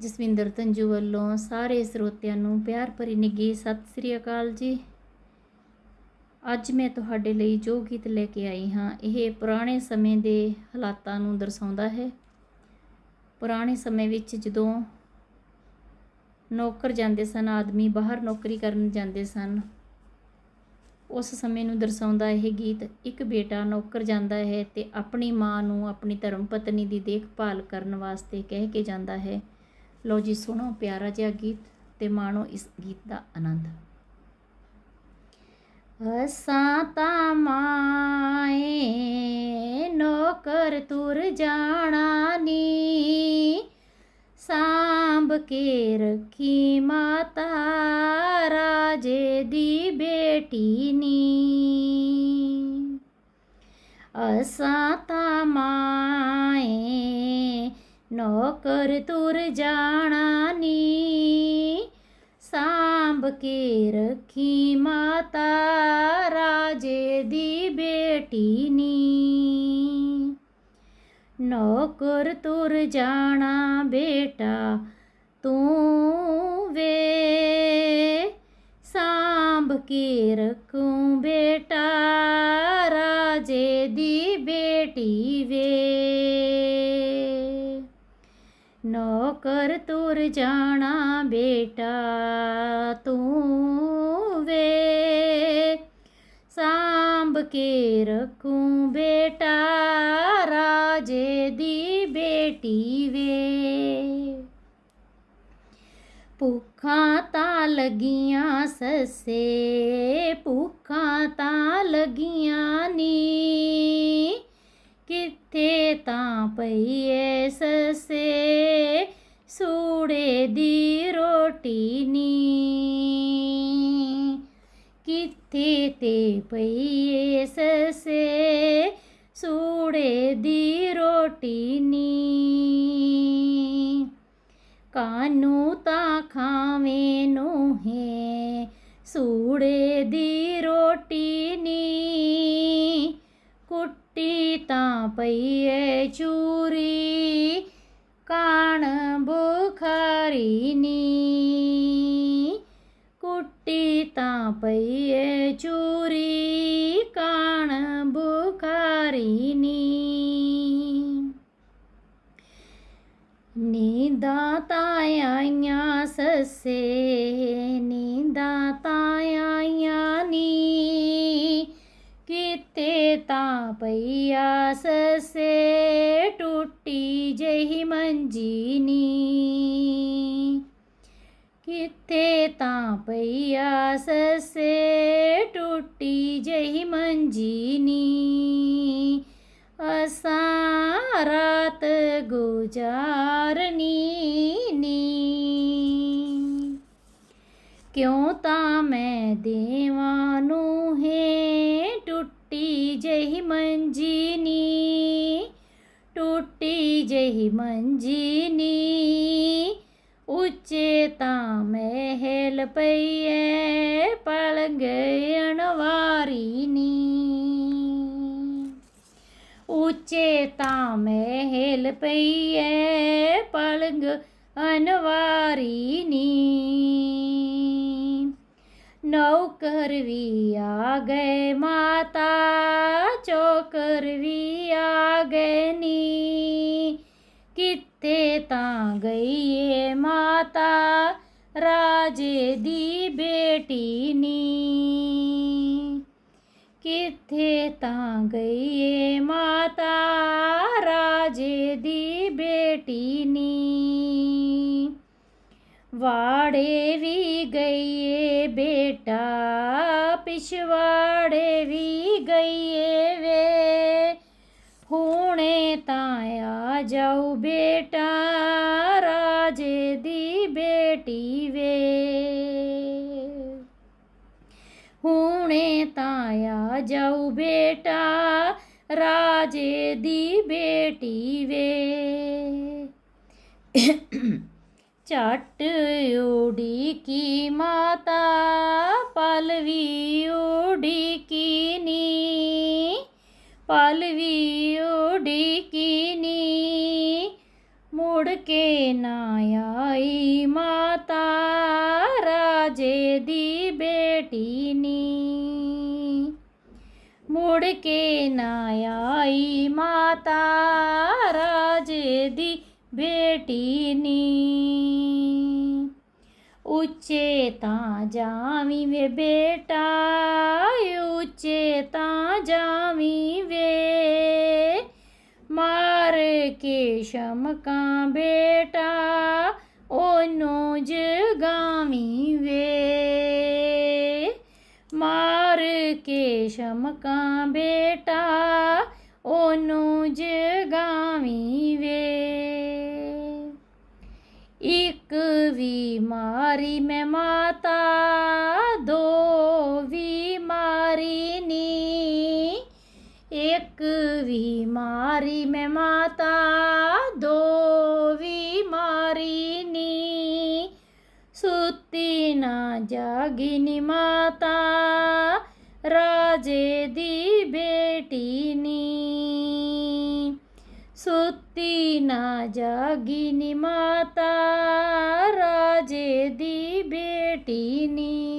ਜਸਵਿੰਦਰ ਤੰਜੂ ਵੱਲੋਂ ਸਾਰੇ ਸਰੋਤਿਆਂ ਨੂੰ ਪਿਆਰ ਭਰੀ ਨਿੱਘੀ ਸਤਿ ਸ੍ਰੀ ਅਕਾਲ ਜੀ। ਅੱਜ ਮੈਂ ਤੁਹਾਡੇ ਲਈ ਜੋ ਗੀਤ ਲੈ ਕੇ ਆਈ ਹਾਂ, ਇਹ ਪੁਰਾਣੇ ਸਮੇਂ ਦੇ ਹਾਲਾਤਾਂ ਨੂੰ ਦਰਸਾਉਂਦਾ ਹੈ। ਪੁਰਾਣੇ ਸਮੇਂ ਵਿੱਚ ਜਦੋਂ ਨੌਕਰ ਜਾਂਦੇ ਸਨ, ਆਦਮੀ ਬਾਹਰ ਨੌਕਰੀ ਕਰਨ ਜਾਂਦੇ ਸਨ ਉਸ ਸਮੇਂ ਨੂੰ ਦਰਸਾਉਂਦਾ ਇਹ ਗੀਤ, ਇੱਕ ਬੇਟਾ ਨੌਕਰ ਜਾਂਦਾ ਹੈ ਤੇ ਆਪਣੀ ਮਾਂ ਨੂੰ ਆਪਣੀ ਧਰਮ ਪਤਨੀ ਦੀ ਦੇਖਭਾਲ ਕਰਨ ਵਾਸਤੇ ਕਹਿ ਕੇ ਜਾਂਦਾ ਹੈ। ਲਓ ਜੀ, ਸੁਣੋ ਪਿਆਰਾ ਜਿਹਾ ਗੀਤ ਤੇ ਮਾਣੋ ਇਸ ਗੀਤ ਦਾ ਆਨੰਦ। ਅਸਾਂ ਤਾਂ ਮਾਏ ਨੌਕਰ ਤੁਰ ਜਾਣ ਸਾਂਭ ਕੇ ਰੱਖੀ ਮਾਤਾ ਰਾਜੇ ਦੀ ਬੇਟੀ ਨੀ ਅਸਾਂ ਤਾਂ ਮਾਏ ਨੌਕਰ ਤੁਰ ਜਾਣਾ ਨੀ ਸਾਂਭ ਕੇ ਰੱਖੀ ਮਾਤਾ ਰਾਜੇ ਦੀ ਬੇਟੀ ਤੂੰ ਵੇ ਸਾਂਭ ਕੇ ਰੱਖੂੰ ਬੇਟਾ, ਰਾਜੇ ਦੀ ਬੇਟੀ ਵੇ। ਨੌਕਰ ਤੁਰ ਜਾਣਾ ਬੇਟਾ, ਤੂੰ ਵੇ ਸਾਂਭ ਕੇ ਰੱਖੂੰ ਬੇਟਾ, ਰਾਜੇ ਦੀ ਬੇਟੀ ਵੇ ਭੁੱਖਾਂ ਤਾਂ ਲੱਗੀਆਂ ਸੱਸੇ, ਭੁੱਖਾਂ ਤਾਂ ਲੱਗੀਆਂ ਨੀ। ਕਿੱਥੇ ਤਾਂ ਪਈਏ ਸੱਸੇ, ਸੂੜੇ ਦੀ ਰੋਟੀ ਨੀ। ਕਿੱਥੇ ਤੇ ਪਈਏ ਸੱਸੇ, ਸੂੜੇ ਦੀ ਰੋਟੀ ਨੀ। ਕਾਨੂੰ ਤਾਂ ਖਾਵੇਂ ਨੂੰ ਹੈ ਸੂੜੇ ਦੀ ਰੋਟੀ ਨੀ। ਕੁੱਟੀ ਤਾਂ ਪਈ ਪਈਏ ਚੂਰੀ, ਕਾਣ ਬੁਖਾਰੀ ਨੀ। ਕੁੱਟੀ ਤਾਂ ਪਈ ਪਈਏ ਚੂਰੀ, ਕਾਣ ਬੁਖਾਰੀ ਨੀ। ਨੀਂਦਾਂ ਤਾਂ ਆਈਆਂ ਸੱਸੇ, ਨੀਂਦਾਂ ਤਾਂ ਆਈਆਂ ਨੀ। ਕਿਤੇ ਤਾਂ ਪਈਆ ਸੱਸੇ, ਟੁੱਟੀ ਜਹੀ ਮੰਜੀ ਨੀ। ਕਿਤੇ ਤਾਂ ਪਈਆ ਸੱਸੇ, ਟੁੱਟੀ ਜਹੀ ਮੰਜੀ ਨੀ। ਅਸਾਂ ਰਾਤ ਗੁਜ਼ਾਰਨੀ ਨੀ ਕਿਉਂ ਤਾਂ ਮੈਂ ਦੇਵਾਂ ਨੂੰ ਹੈ ਟੁੱਟੀ ਜਹੀ ਮੰਜੀ ਨੀ ਟੁੱਟੀ ਜਹੀ ਮੰਜੀ ਨੀ ਉੱਚੇ ਤਾਂ ਮਹਿਲ ਪਈਏ ਪਲੰਗ ਅਣਵਾਰੀ ਨੀ ਉੱਚੇ ਤਾਂ ਮਹਿਲ ਪਈਏ ਪਲੰਗ ਅਨਵਾਰੀ ਨੀ ਨੌਕਰ ਵੀ ਆ ਗਏ, ਮਾਤਾ ਚੋਕਰ ਵੀ ਆ ਗਏ ਨੀ ਕਿੱਥੇ ਤਾਂ ਗਈ ਏ ਮਾਤਾ ਰਾਜੇ ਦੀ ਬੇਟੀ ਨੀ ਕਿੱਥੇ ਤਾਂ ਗਈ ਏ ਮਾਤਾ ਰਾਜੇ ਦੀ ਬੇਟੀ ਨੀ। ਵਾੜੇ ਵੀ ਗਈ ਏ ਬੇਟਾ, ਪਿਛਵਾੜੇ ਵੀ ਗਈ ਏ ਵੇ। ਹੁਣੇ ਤਾਂ ਆ ਜਾਊ ਬੇਟਾ, ਰਾਜੇ ਦੀ ਬੇਟੀ ਵੇ। ਹੁਣੇ ਤਾਂ ਆ ਜਾਊ ਬੇਟਾ ਰਾਜੇ ਦੀ ਬੇਟੀ ਵੇ। ਝੱਟ ਉਡੀ ਕੀ ਮਾਤਾ, ਪਲਵੀ ਉਡੀ ਕੀ ਨੀ। ਪਲਵੀ ਉਡੀ ਕੀ ਨੀ। ਮੁੜ ਕੇ ਨਾ ਆਈ ਮਾਤਾ, ਰਾਜੇ ਦੀ ਬੇਟੀ ਮੁੜ ਕੇ ਨਾ ਆਈ ਮਾਤਾ ਰਾਜੇ ਦੀ ਬੇਟੀ ਨੀ। ਉੱਚੇ ਤਾਂ ਜਾਵੀਂ ਵੇ ਬੇਟਾ ਉੱਚੇ ਤਾਂ ਜਾਵੀਂ ਵੇ। ਮਾਰ ਕੇ ਸ਼ਮਕਾਂ ਬੇਟਾ, ਉਹਨੂੰ ਜਗਾਵੀਂ ਵੇ। ਮਾਰ ਕੇ ਸ਼ਮਕਾਂ ਬੇਟਾ, ਉਹਨੂੰ ਜਗਾਵੀਂ ਵੇ। ਇੱਕ ਵੀ ਮਾਰੀ ਮੈਂ ਮਾਤਾ, ਦੋ ਵੀ ਮਾਰੀ ਨੀ। ਇੱਕ ਵੀ ਮਾਰੀ ਮੈਂ ਮਾਤਾ, ਦੋ ਵੀ ਮਾਰੀ ਨੀ। ਸੁੱਤੀ ਨਾ ਜਾਗੀ ਨੀ ਮਾਤਾ। सुीना जगिनी माता राजेदि भेटीनी